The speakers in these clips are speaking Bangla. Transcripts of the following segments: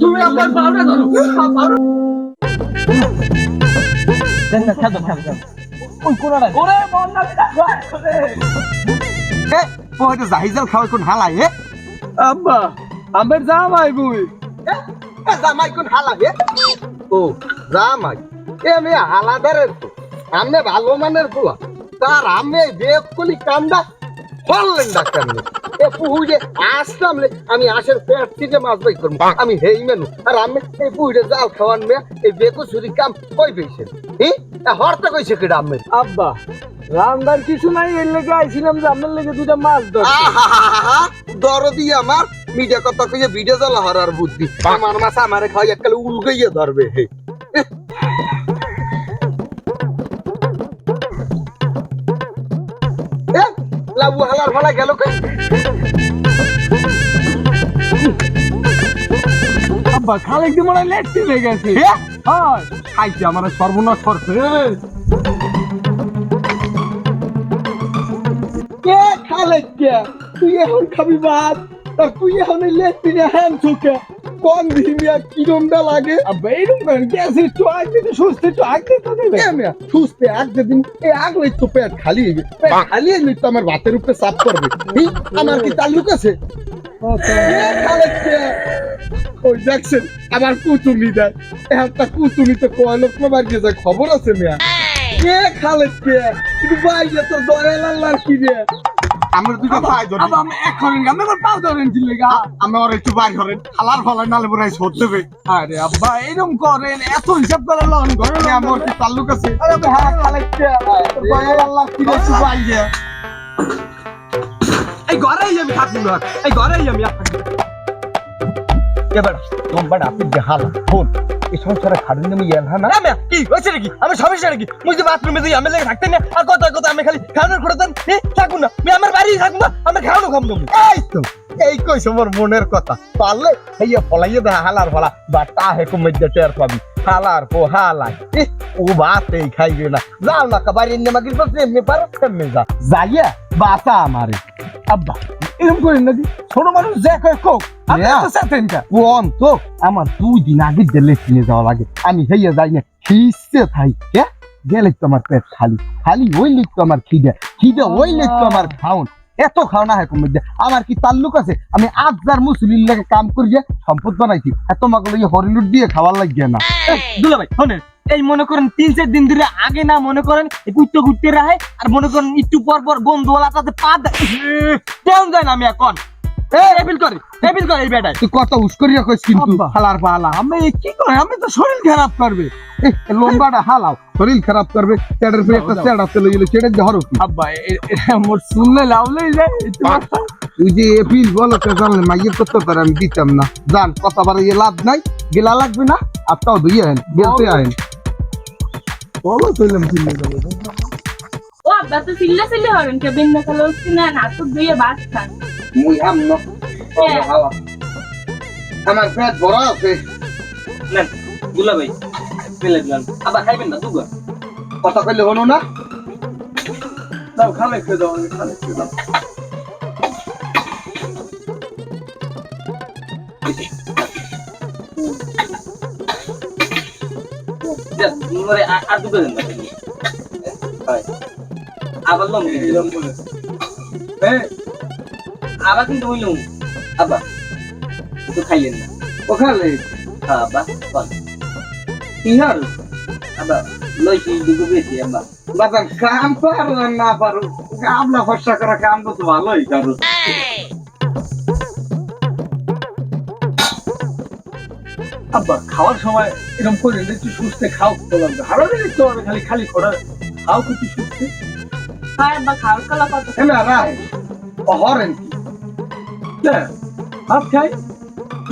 তুমি আমার পাউডার ধরো। জাহিজাল খাওয়ার কোন হালাই হে আব্বা আমার জামাই বুই। জামাই কোন হালা হে ও জামাই। এ আমি হালাদারের তো আমি ভালো মানের পোলা তার আমি বেক কলি কামদা ফললেন ডাক্তার এ পুহুরে আসলাম রে আমি আশের পেট থেকে মাছ বাই করব। আমি হেই মেনু। আর আমি এই পুহুরে জাল খাওয়ান মে এই বেকু ছুরি কাম কই পেয়েছেন? হি? হরতে কইছে কি আমি আব্বা রান্দার কিছু নাই এর লেগে আইছিলাম যে আপনার লেগে দুটা মাছ ধর আহাহাহাহা, দরদি আমার। মিডিয়া কথা কইয়ে ভিডিও জ্বালা হরার বুদ্ধি আমার মাছ আমারে খাওয়াই এককালে উলগাইয়ে ধরবে লাবু হালার ফালা গেল কই? আব্বা দিয়ে মনে হয় লেট্টি গেছে? হয়। খাইছে আমার সর্বনাশ করছে। কে খালেক কে? তুই এখন খাবি ভাত? তুই এখন লেট্টি নিয়ে হ্যান চোখে। কোন দিমিয়া কিরমটা লাগে? আব্বা এইরকম করেন গ্যাসে একটু আগ দিতে সুস্থ একটু আগ দিতে দেবে মিয়া, সুস্থে আগ যেদিন এই আগ লই তো পেট খালি হইবে। পেট খালি হইলে তো আমার ভাতের উপরে চাপ করবে আমার কি তাল্লুক আছে? ওই দেখছেন কুতুমি দেয়। একটা কুতুমি তো কয় লোক বাড়িয়ে যায় খবর আছে মিয়া। কে খালেক কে কিন্তু বাইরে তো দরে লাল্লার কি রে আমার দুটো পাই ধরে। আমি এখন আমি আমার পাও ধরেন কি লেগা আমি ওর একটু বাই ধরেন হালার ফলার নালে দেবে আরে আব্বা এরকম করেন এত হিসাব করে লন ঘরে আমি আমার কি তাল্লুক আছে? আরে হ্যাঁ খালেক দয়া আল্লাহ কি রে একটু বাই দে এই ঘরেই আমি থাকব না এই ঘরেই আমি এবার তোমার আপনি যে হালা ফোন এই সংসারে খাড়ুন নেমে ইয়ান হ্যাঁ না? কি? হয়েছে নাকি আমি সমস্যা নাকি মুই যে বাথরুমে যাই আমি লেগে থাকতে না আর কত কত আমি খালি খাওয়ানোর দেন এ থাকুন না। আমি আমার বাড়ি থাকব আমার খাওয়ানো খাব না। এই তো এই কইছ মোর মনের কথা। পারলে হেইয়া ফলাইয়ে দে হালার ফলা। বা তা হে কুমির দে টের পাবি। হালার পো হালাই। ও বাতেই খাইবে না। যাও না কাবারি নে মাগির পাশে এমনি পারো তেমনি যা। যাইয়া বাতা আমারে। আব্বা। এরকম করেন নাকি? ছোট মানুষ যে কোক কোন তো আমার দুই দিন আগে যাওয়া লাগে। আমি যাই না থাই কে? গেলে তো আমার পেট খালি খালি ওই লিখ তো আমার খিদে খিদে ওই লিখ তো আমার খাউন এত খাও না এখন মধ্যে আমার কি তাল্লুক আছে? আমি আজার মুসলিম লাগে কাম করিয়ে সম্পদ বানাইছি এত মাগুলো হরিলুট দিয়ে খাওয়ার লাগিয়ে না। দুলা ভাই শোনেন। এই মনে করেন তিন চার দিন ধরে আগে না মনে করেন কুত্তে ঘুরতে রাহে আর মনে করেন একটু পর পর বন্ধুওয়ালা তাতে পা দেয় যায় না আমি এখন। কত উস্করিয়া কইস কিন্তু? হালার পালা আমি কি করে? আমি তো শরীর খারাপ করবে। লম্বাটা হালাও শরীর খারাপ করবে। পরে একটা ধরো কি? আব্বা এ- এ- মোর শুনলে লাভলেই যায় তুই যে এপিল বলো তো জানলে মাইয়ের করতে পারে আমি দিতাম না। জান কথা বারে লাভ নাই গেলা লাগবে না আপনাও দুই আহেন গেলতে আহেন। বলো চললাম চিল্লে যাব ও আব্বা তো সিল্লা সিল্লি হবেন কে বিন্ন কালো না হাত ধুয়ে বাস খান মুই আমনো আমার পেট বড় আছে নেন দুলা ভাই পেলে দিলাম আবার খাইবেন না দুগা কথা কইলে হলো না দাও খালে খেয়ে দাও আমি খালে খেয়ে দাও মনে আর দুটো দেন না। আবার লম দিলাম। হ্যাঁ। আবার কিন্তু হইলাম আবা তো খাইয়েন না। ওখানে হ্যাঁ আবা বল। ইহার আবা লইছি দুটো বেশি আবা বাবা কাম পারো না পারো গামলা ফর্সা করা কাম তো ভালোই করো আব্বা খাওয়ার সময় এরকম করে একটু সুস্থে খাও লাগবে আরও দেখতে হবে খালি খালি খোড়া। খাও কিছু সুস্থে। হয় আব্বা খাওয়ার কলা কত? এলা রায়। অহরেন কি? ভাত খাই?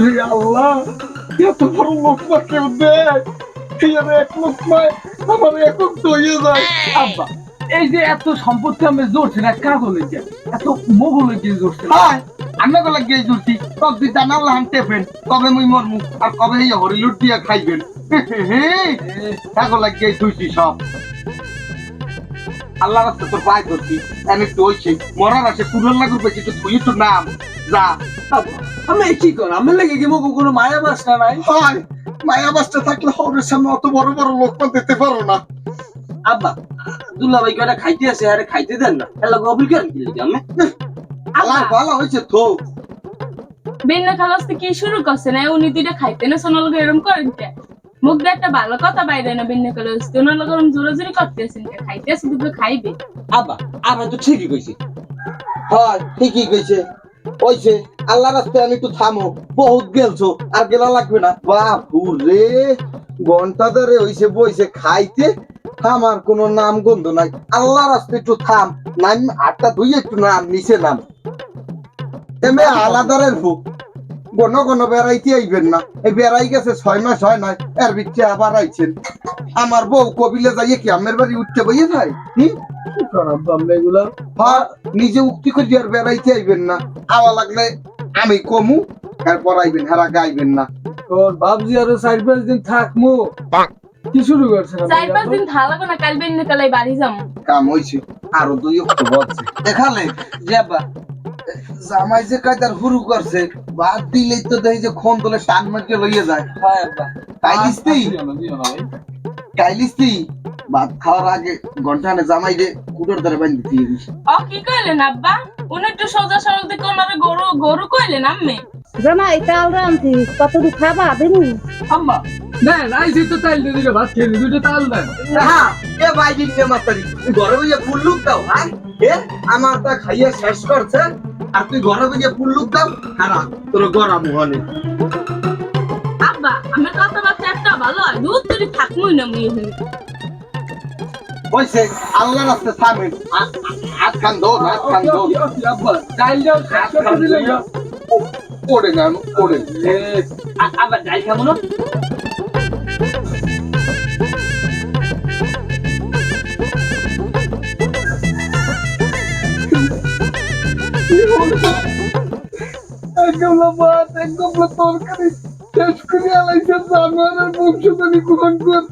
ই আল্লাহ এত বড় লোকমা কেউ দেয় এই আমি এক লোকমায় আমার একক দইয়ে যায়। আব্বা এই যে এত সম্পত্তি আমি জোরছি না কাগজ এত মোগল জোরছে। আমি গলা গিয়ে জুড়ছি। তব দি জানাল হান টেপেন কবে মুই মরমু আর কবে এই হরিলুট দিয়া খাইবেন। এখন লাগিয়ে ধুইছি সব। আল্লাহ রাস্তা তোর পায়ে ধরছি আমি একটু হইছে। মরার আসে কুড়াল লাগুর পেয়েছি তো ধুই তো নাম। যা। আমি কি কর? আমার লাগে কি মগো কোনো মায়া বাসনা নাই? হয় মায়া বাসটা থাকলে হরের সামনে অত বড় বড় লোকমা দিতে পারো না। আব্বা দুল্লা ভাই কয়টা খাইতে আছে? আরে খাইতে দেন না। এলা গবিল কেন কি আমি আল্লাহ। ভালো হয়েছে তো। বিন্না কি শুরু করছে না? উনি দুইটা খাইতে না সোনাল এরকম করেন কে? মুখ দিয়ে একটা ভালো কথা বাইরে না বিন্না ওনার ওরম জোরে জোরে করতেছেন কে? খাইতে আছে দুটো খাইবে। আব্বা আব্বা তো ঠিকই কইছি। হয় ঠিকই কইছে। ওইছে আল্লাহ রাস্তায় আমি একটু থামো। বহুত গেলছো আর গেলা লাগবে না। বাপু রে ঘণ্টা ধরে হইছে বইছে খাইতে। থামার কোনো নাম গন্ধ নাই। আল্লাহ রাস্তায় একটু থাম। নাম আটটা ধুই একটু নাম নিচে নাম। এমে আলাদারের গণ বেড়াইতে আইবেন না। এই বেড়াই গেছে ছয় মাস হয় নাই এর বিচ্ছে আবার আইছেন। আমার বউ কবিলে যাইয়ে কি আমের বাড়ি উঠতে বইয়ে যায়? হুম এগুলা? হ্যাঁ নিজে উক্তি করে আর বেড়াইতে আইবেন না। আওয়া লাগলে আমি কমু এরপর আইবেন হেরা গাইবেন না। তোর বাবজি আরও চার পাঁচ দিন থাকমু। কি শুরু আপনি চার পাঁচ দিন থাকব না কাল কালাই বাড়ি যাব কাম হইছে আরও দুই অক্ট বলছে দেখালে আব্বা জামাই যে কায়দার হুরু করছে বাদ দিলেই তো দেখি যে খন তোলে টান মারকে লইয়ে যায়। হ্যাঁ না, দিও না ভাই। কাইলিস্তি ভাত খাওয়ার আগে ঘন্টানে জামাই রে কুটোর ধরে বান্ধি দিয়ে দিস। ও কি কইলেন আব্বা? উনি একটু সোজা সরল দিকে ওনারে গরু গরু কইলেন আম্মে? জামাই চাল রাঁধছি। কতটুকু খাবা দেবো আম্মা দেন আইসি তো তাইল দিয়ে দিকে ভাত খেয়ে দুটো তাল দেন। হ্যাঁ এ ভাই দিচ্ছে মাতারি? তুই ঘরে বইয়ে ফুল্লুক দাও হ্যাঁ? এ আমার তা খাইয়ে শেষ করছে। আর তুই ঘরে বইয়ে ফুল্লুক দাও হারা তোর গরম হনে আব্বা আমার কথাবার্তা একটা ভালো হয় দুধ তুই থাকমই না মুই এখানে। হইছে আল্লাহ রাস্তে হাত দো হাত দো আব্বা দাও হাত দিলে। পড়ে না পড়ে খাব না। একগুলো ভাত একগুলো তরকারি শেষ করে আলাইছে জানোয়ারের বংশধনী গ্রহণ কর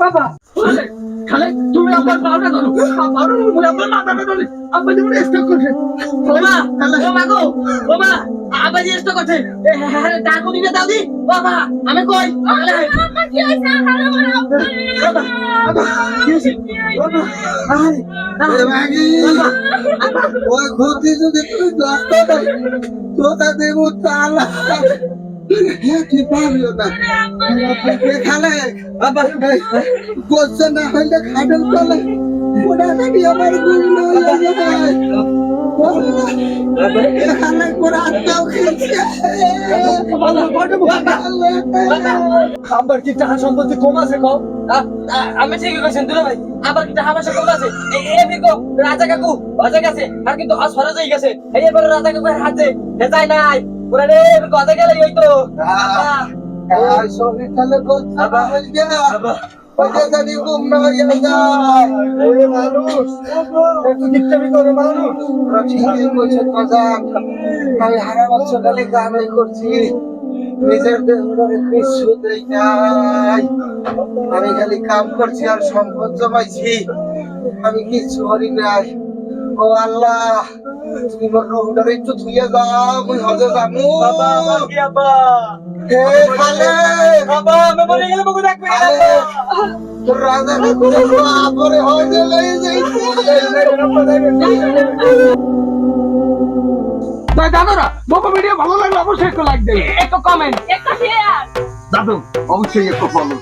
বাবা খালে তুমি আমার মাথা ধরো। আমার আমার মাথা ধরো। আব্বা যেমন স্টক করছে। বাবা বাবা গো বাবা আব্বা যে স্টক করছে। টাকা দিনে দাও দি বাবা আমি কই? আরে কি হইছে হারা বাবা কি হইছে বাবা আরে মাগি ওই ঘুরতে যদি তুই দশটা দেয় তোতা দেব তালা আবার কি টাকা সম্পত্তি কম আছে কম আমি ঠিকই কইছেন দুলা ভাই আবার কি টাকা পয়সা কম আছে? রাজা কাকু, বাজে গেছে, আর কিন্তু আজ ফরাজ হয়ে গেছে। এই এবার রাজা কাকু হাতে যায় নাই। ওরা কথা গেলে ওই তো। শরীর খালে গোসা না হইলে জানি ঘুম না হইয়া যায়। এই মানুষ একটু কিচ্ছামি করে মানুষ। ঠিকই কইছে কজাম আমি হারা বছর করছি। নিজের কিছু দেই নাই। আমি খালি কাম করছি আর সম্পদ জমাইছি। আমি কিছু করি নাই। ও আল্লাহ একটু ধুয়ে যাও মুই হজে যামু বাবা আমার কি আব্বা? হে খালে। বাবা আমি বলে গেলে বকু রাখবে তোর রাজা করে হজে লই যাইছে তাই জানো না ভিডিও ভালো লাগলে অবশ্যই একটু লাইক দেবে একটু কমেন্ট একটা শেয়ার দাদু অবশ্যই একটু ফলো